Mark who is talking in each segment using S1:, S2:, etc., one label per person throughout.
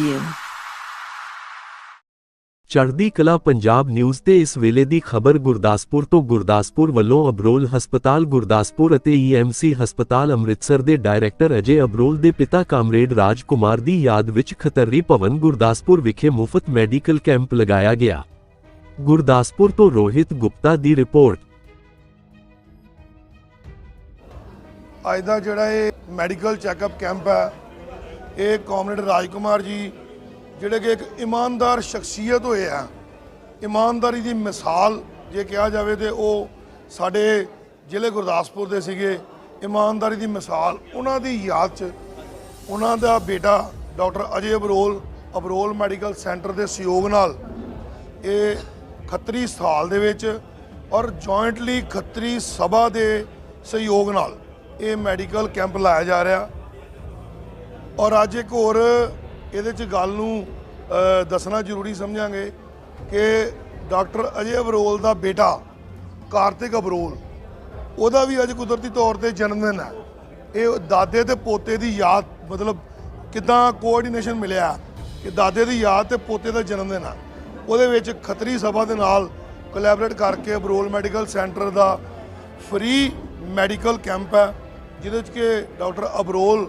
S1: review.
S2: ਚੜ੍ਹਦੀ ਕਲਾ Punjab news ਤੇ ਇਸ ਵੇਲੇ ਦੀ ਖਬਰ ਗੁਰਦਾਸਪੁਰ ਤੋਂ ਗੁਰਦਾਸਪੁਰ ਵੱਲੋਂ ਅਬਰੋਲ ਹਸਪਤਾਲ ਗੁਰਦਾਸਪੁਰ ਅਤੇ ਈਐਮਸੀ ਹਸਪਤਾਲ ਅੰਮ੍ਰਿਤਸਰ ਦੇ ਡਾਇਰੈਕਟਰ ਅਜੇ ਅਬਰੋਲ ਦੇ ਪਿਤਾ ਕਾਮਰੇਡ ਰਾਜ ਕੁਮਾਰ ਦੀ ਯਾਦ ਵਿੱਚ ਖਤਰੀ ਭਵਨ ਗੁਰਦਾਸਪੁਰ ਵਿਖੇ ਮੁਫਤ ਮੈਡੀਕਲ ਕੈਂਪ ਲਗਾਇਆ ਗਿਆ ਗੁਰਦਾਸਪੁਰ ਤੋਂ ਰੋਹਿਤ ਗੁਪਤਾ ਦੀ ਰਿਪੋਰਟ
S3: ਅੱਜ ਦਾ ਜਿਹੜਾ ਇਹ ਮੈਡੀਕਲ ਚੈੱਕਅਪ ਕੈਂਪ ਹੈ ਇਹ ਕਾਮਰੇਡ ਰਾਜਕੁਮਾਰ ਜੀ ਜਿਹੜੇ ਕਿ ਇੱਕ ਇਮਾਨਦਾਰ ਸ਼ਖਸੀਅਤ ਹੋਏ ਆ, ਇਮਾਨਦਾਰੀ ਦੀ ਮਿਸਾਲ ਜੇ ਕਿਹਾ ਜਾਵੇ ਤੇ ਉਹ ਸਾਡੇ ਜ਼ਿਲ੍ਹੇ ਗੁਰਦਾਸਪੁਰ ਦੇ ਸੀਗੇ। ਇਮਾਨਦਾਰੀ ਦੀ ਮਿਸਾਲ, ਉਹਨਾਂ ਦੀ ਯਾਦ 'ਚ ਉਹਨਾਂ ਦਾ ਬੇਟਾ doctor Ajay Abrol Abrol medical centre ਦੇ ਸਹਿਯੋਗ ਨਾਲ ਇਹ ਖੱਤਰੀ ਸਾਲ ਦੇ ਵਿੱਚ ਔਰ ਜੁਆਇੰਟਲੀ ਖੱਤਰੀ ਸਭਾ ਦੇ ਸਹਿਯੋਗ ਨਾਲ ਇਹ ਮੈਡੀਕਲ ਕੈਂਪ ਲਾਇਆ ਜਾ ਰਿਹਾ। ਔਰ ਅੱਜ ਇੱਕ ਹੋਰ ਇਹਦੇ ਚ ਗੱਲ ਨੂੰ ਦੱਸਣਾ ਜ਼ਰੂਰੀ ਸਮਝਾਂਗੇ ਕਿ ਡਾਕਟਰ ਅਜੇ ਅਬਰੋਲ ਦਾ ਬੇਟਾ, ਕਾਰਤਿਕ ਅਬਰੋਲ, ਉਹਦਾ ਵੀ ਅੱਜ ਕੁਦਰਤੀ ਤੌਰ ਤੇ ਜਨਮ ਦਿਨ ਹੈ। ਇਹ ਦਾਦੇ ਤੇ ਪੋਤੇ ਦੀ ਯਾਦ, ਮਤਲਬ ਕਿਦਾਂ ਕੋਆਰਡੀਨੇਸ਼ਨ ਮਿਲਿਆ, ਕਿ ਦਾਦੇ ਦੀ ਯਾਦ ਤੇ ਪੋਤੇ ਦਾ ਜਨਮ ਦਿਨ ਹੈ। ਉਹਦੇ ਵਿੱਚ ਖਤਰੀ ਸਭਾ ਦੇ ਨਾਲ ਕੋਲੈਬੋਰੇਟ ਕਰਕੇ ਅਬਰੋਲ ਮੈਡੀਕਲ ਸੈਂਟਰ ਦਾ ਫ੍ਰੀ ਮੈਡੀਕਲ ਕੈਂਪ ਹੈ, ਜਿਹਦੇ ਵਿੱਚ ਕਿ ਡਾਕਟਰ ਅਬਰੋਲ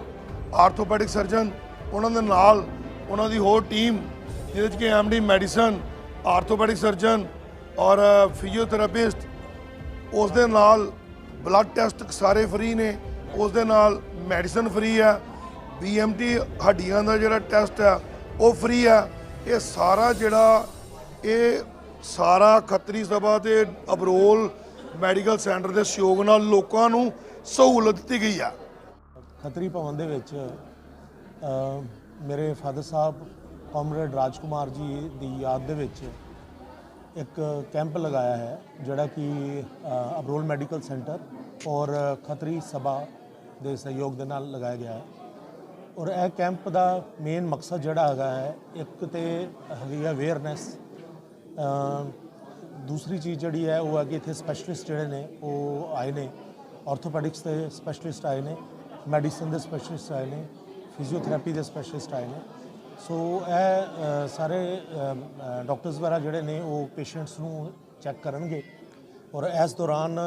S3: ਆਰਥੋਪੈਡਿਕ ਸਰਜਨ ਉਹਨਾਂ ਦੇ ਨਾਲ ਉਹਨਾਂ ਦੀ ਹੋਰ ਟੀਮ ਜਿਹਦੇ ਵਿੱਚ ਕਿ ਐਮਡੀ ਮੈਡੀਸਨ ਆਰਥੋਪੈਡਿਕ ਸਰਜਨ ਔਰ ਫਿਜ਼ੀਓਥੈਰੇਪਿਸਟ ਉਸ ਦੇ ਨਾਲ ਬਲੱਡ ਟੈਸਟ ਸਾਰੇ ਫ੍ਰੀ ਨੇ, ਉਸ ਦੇ ਨਾਲ ਮੈਡੀਸਨ ਫ੍ਰੀ ਹੈ ਬੀਐਮਟੀ ਹੱਡੀਆਂ ਦਾ ਜਿਹੜਾ ਟੈਸਟ ਹੈ ਉਹ ਫ੍ਰੀ ਹੈ ਇਹ ਸਾਰਾ ਜਿਹੜਾ, ਇਹ ਸਾਰਾ ਖੱਤਰੀ ਸਭਾ ਤੇ ਅਬਰੋਲ ਮੈਡੀਕਲ ਸੈਂਟਰ ਦੇ ਸਹਿਯੋਗ ਨਾਲ ਲੋਕਾਂ ਨੂੰ ਸਹੂਲਤ ਦਿੱਤੀ ਗਈ ਆ।
S4: ਖੱਤਰੀ ਭਵਨ ਦੇ ਵਿੱਚ ਮੇਰੇ ਫਾਦਰ ਸਾਹਿਬ ਕਾਮਰੇਡ ਰਾਜਕੁਮਾਰ ਜੀ ਦੀ ਯਾਦ ਦੇ ਵਿੱਚ ਇੱਕ ਕੈਂਪ ਲਗਾਇਆ ਹੈ, ਜਿਹੜਾ ਕਿ ਅਬਰੋਲ ਮੈਡੀਕਲ ਸੈਂਟਰ ਔਰ ਖਤਰੀ ਸਭਾ ਦੇ ਸਹਿਯੋਗ ਦੇ ਨਾਲ ਲਗਾਇਆ ਗਿਆ ਹੈ। ਔਰ ਇਹ ਕੈਂਪ ਦਾ ਮੇਨ ਮਕਸਦ ਜਿਹੜਾ ਹੈਗਾ ਹੈ, ਇੱਕ ਤੇ ਹੈਗੀ ਹੈ ਅਵੇਅਰਨੈਸ। ਦੂਸਰੀ ਚੀਜ਼ ਜਿਹੜੀ ਹੈ, ਉਹ ਹੈ ਕਿ ਇੱਥੇ ਸਪੈਸ਼ਲਿਸਟ ਜਿਹੜੇ ਨੇ, ਉਹ ਆਏ ਨੇ। ਆਰਥੋਪੈਡਿਕਸ ਦੇ ਸਪੈਸ਼ਲਿਸਟ ਆਏ ਨੇ, ਮੈਡੀਸਨ ਦੇ ਸਪੈਸ਼ਲਿਸਟ ਆਏ ਨੇ। ਫਿਜ਼ੀਓਥੈਰੇਪੀ ਦੇ ਸਪੈਸ਼ਲਿਸਟ ਆਏ ਨੇ। ਸੋ ਇਹ ਸਾਰੇ ਡਾਕਟਰਸ ਵਗੈਰਾ ਜਿਹੜੇ ਨੇ, ਉਹ ਪੇਸ਼ੈਂਟਸ ਨੂੰ ਚੈੱਕ ਕਰਨਗੇ। ਔਰ ਇਸ ਦੌਰਾਨ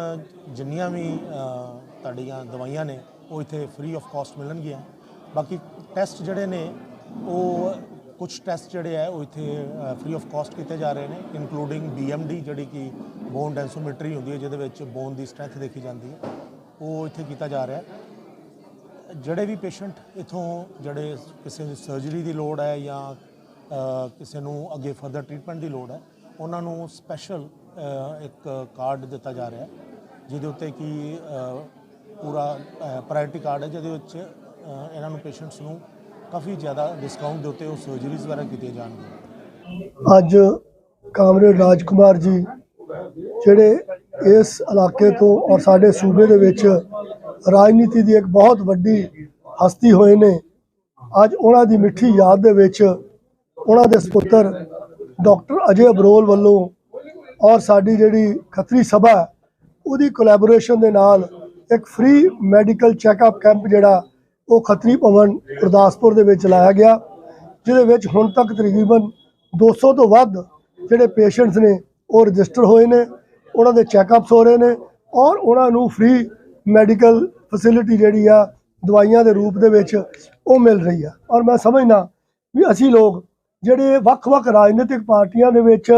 S4: ਜਿੰਨੀਆਂ ਵੀ ਤੁਹਾਡੀਆਂ ਦਵਾਈਆਂ ਨੇ, ਉਹ ਇੱਥੇ ਫ੍ਰੀ ਆਫ ਕਾਸਟ ਮਿਲਣਗੀਆਂ। ਬਾਕੀ ਟੈਸਟ ਜਿਹੜੇ ਨੇ, ਉਹ ਕੁਝ ਟੈਸਟ ਜਿਹੜੇ ਆ, ਉਹ ਇੱਥੇ ਫ੍ਰੀ ਆਫ ਕਾਸਟ ਕੀਤੇ ਜਾ ਰਹੇ ਨੇ ਇਨਕਲੂਡਿੰਗ BMD ਜਿਹੜੀ ਕਿ ਬੋਨ ਡੈਂਸੋਮੈਟਰੀ ਹੁੰਦੀ ਹੈ, ਜਿਹਦੇ ਵਿੱਚ ਬੋਨ ਦੀ ਸਟਰੈਂਥ ਦੇਖੀ ਜਾਂਦੀ ਹੈ, ਉਹ ਇੱਥੇ ਕੀਤਾ ਜਾ ਰਿਹਾ। ਹੈ ਜਿਹੜੇ ਵੀ ਪੇਸ਼ੈਂਟ ਇਥੋਂ ਜਿਹੜੇ ਕਿਸੇ ਨੂੰ ਸਰਜਰੀ ਦੀ ਲੋੜ ਹੈ ਜਾਂ ਕਿਸੇ ਨੂੰ ਅੱਗੇ ਫਰਦਰ ਟ੍ਰੀਟਮੈਂਟ ਦੀ ਲੋੜ ਹੈ, ਉਹਨਾਂ ਨੂੰ ਸਪੈਸ਼ਲ ਇੱਕ ਕਾਰਡ ਦਿੱਤਾ ਜਾ ਰਿਹਾ ਹੈ, ਜਿਹਦੇ ਉੱਤੇ ਕਿ ਪੂਰਾ ਪ੍ਰਾਇੋਰਟੀ ਕਾਰਡ ਹੈ, ਜਿਹਦੇ ਵਿੱਚ ਇਹਨਾਂ ਨੂੰ ਪੇਸ਼ੈਂਟਸ ਨੂੰ ਕਾਫੀ ਜ਼ਿਆਦਾ ਡਿਸਕਾਊਂਟ ਦੇ ਉੱਤੇ ਉਹ ਸਰਜਰੀਜ਼ ਵਗੈਰਾ ਕੀਤੀਆਂ ਜਾਣਗੀਆਂ।
S5: ਅੱਜ ਕਾਮਰੇਡ ਰਾਜਕੁਮਾਰ ਜੀ ਜਿਹੜੇ ਇਸ ਇਲਾਕੇ ਤੋਂ ਔਰ ਸਾਡੇ ਸੂਬੇ ਦੇ ਵਿੱਚ ਰਾਜਨੀਤੀ ਦੀ ਇੱਕ ਬਹੁਤ ਵੱਡੀ ਹਸਤੀ ਹੋਏ ਨੇ। ਅੱਜ ਉਹਨਾਂ ਦੀ ਮਿੱਠੀ ਯਾਦ ਦੇ ਵਿੱਚ ਉਹਨਾਂ ਦੇ ਸੁਪੁੱਤਰ ਡਾਕਟਰ ਅਜੇ ਅਬਰੋਲ ਵੱਲੋਂ ਔਰ ਸਾਡੀ ਜਿਹੜੀ ਖੱਤਰੀ ਸਭਾ ਉਹਦੀ ਕੋਲੈਬੋਰੇਸ਼ਨ ਦੇ ਨਾਲ ਇੱਕ ਫ੍ਰੀ ਮੈਡੀਕਲ ਚੈੱਕਅਪ ਕੈਂਪ ਜਿਹੜਾ, ਉਹ ਖੱਤਰੀ ਭਵਨ ਗੁਰਦਾਸਪੁਰ ਦੇ ਵਿੱਚ ਲਾਇਆ ਗਿਆ, ਜਿਹਦੇ ਵਿੱਚ ਹੁਣ ਤੱਕ ਤਕਰੀਬਨ 200 ਤੋਂ ਵੱਧ ਜਿਹੜੇ ਪੇਸ਼ੈਂਟਸ ਨੇ, ਉਹ ਰਜਿਸਟਰ ਹੋਏ ਨੇ, ਉਹਨਾਂ ਦੇ ਚੈੱਕਅਪਸ ਹੋ ਰਹੇ ਨੇ ਔਰ ਉਹਨਾਂ ਨੂੰ ਫ੍ਰੀ ਮੈਡੀਕਲ ਫੈਸਿਲਿਟੀ ਜਿਹੜੀ ਆ, ਦਵਾਈਆਂ ਦੇ ਰੂਪ ਦੇ ਵਿੱਚ ਉਹ ਮਿਲ ਰਹੀ ਆ। ਔਰ ਮੈਂ ਸਮਝਦਾ ਵੀ ਅਸੀਂ ਲੋਕ ਜਿਹੜੇ ਵੱਖ-ਵੱਖ ਰਾਜਨੀਤਿਕ ਪਾਰਟੀਆਂ ਦੇ ਵਿੱਚ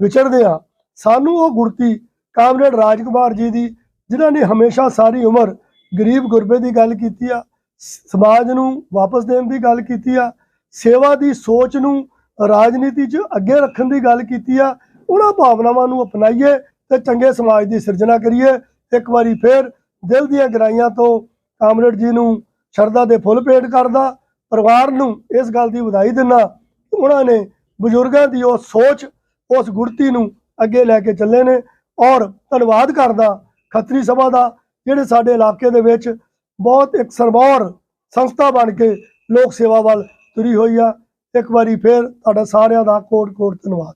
S5: ਵਿਚਰਦੇ ਆ, ਸਾਨੂੰ ਉਹ ਗੁਰਤੀ ਕਾਮਰੇਡ ਰਾਜਕੁਮਾਰ ਜੀ ਦੀ, ਜਿਨ੍ਹਾਂ ਨੇ ਹਮੇਸ਼ਾ ਸਾਰੀ ਉਮਰ ਗਰੀਬ ਗੁਰਬੇ ਦੀ ਗੱਲ ਕੀਤੀ ਆ ਸਮਾਜ ਨੂੰ ਵਾਪਸ ਦੇਣ ਦੀ ਗੱਲ ਕੀਤੀ ਆ, ਸੇਵਾ ਦੀ ਸੋਚ ਨੂੰ ਰਾਜਨੀਤੀ 'ਚ ਅੱਗੇ ਰੱਖਣ ਦੀ ਗੱਲ ਕੀਤੀ ਆ, ਉਹਨਾਂ ਭਾਵਨਾਵਾਂ ਨੂੰ ਅਪਣਾਈਏ ਤੇ ਚੰਗੇ ਸਮਾਜ ਦੀ ਸਿਰਜਣਾ ਕਰੀਏ। ਇੱਕ ਵਾਰੀ ਫੇਰ ਦਿਲ ਦੀਆਂ ਗਹਿਰਾਈਆਂ ਤੋਂ ਕਾਮਰੇਡ ਜੀ ਨੂੰ ਸ਼ਰਧਾ ਦੇ ਫੁੱਲ ਭੇਟ ਕਰਦਾ, ਪਰਿਵਾਰ ਨੂੰ ਇਸ ਗੱਲ ਦੀ ਵਧਾਈ ਦਿੰਦਾ ਉਹਨਾਂ ਨੇ ਬਜ਼ੁਰਗਾਂ ਦੀ ਉਹ ਸੋਚ, ਉਸ ਗੁਰਤੀ ਨੂੰ ਅੱਗੇ ਲੈ ਕੇ ਚੱਲੇ ਨੇ ਔਰ ਧੰਨਵਾਦ ਕਰਦਾ ਖੱਤਰੀ ਸਭਾ ਦਾ, ਜਿਹੜੇ ਸਾਡੇ ਇਲਾਕੇ ਦੇ ਵਿੱਚ ਬਹੁਤ ਇੱਕ ਸਰਬੌਰ ਸੰਸਥਾ ਬਣ ਕੇ ਲੋਕ ਸੇਵਾ ਵੱਲ ਤੁਰੀ ਹੋਈ ਆ। ਇੱਕ ਵਾਰੀ ਫੇਰ ਤੁਹਾਡਾ ਸਾਰਿਆਂ ਦਾ ਕੋਟ ਕੋਟ ਧੰਨਵਾਦ।